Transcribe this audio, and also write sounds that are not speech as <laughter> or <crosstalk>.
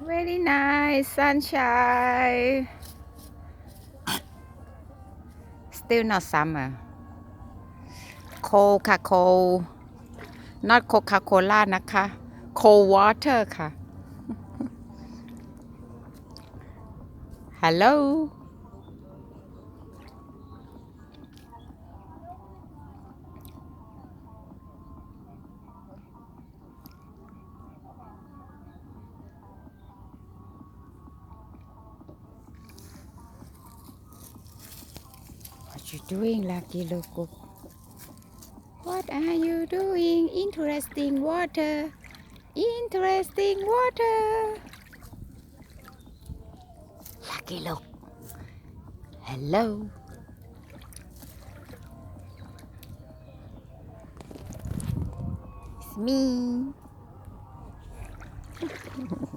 very nice sunshine still not summer cold ค่ะ cold not Coca Cola นะคะ cold water ค่ะ hello you doing, Lucky Loco? What are you doing? Interesting water. Interesting water. Lucky Look. Hello. It's me. <laughs>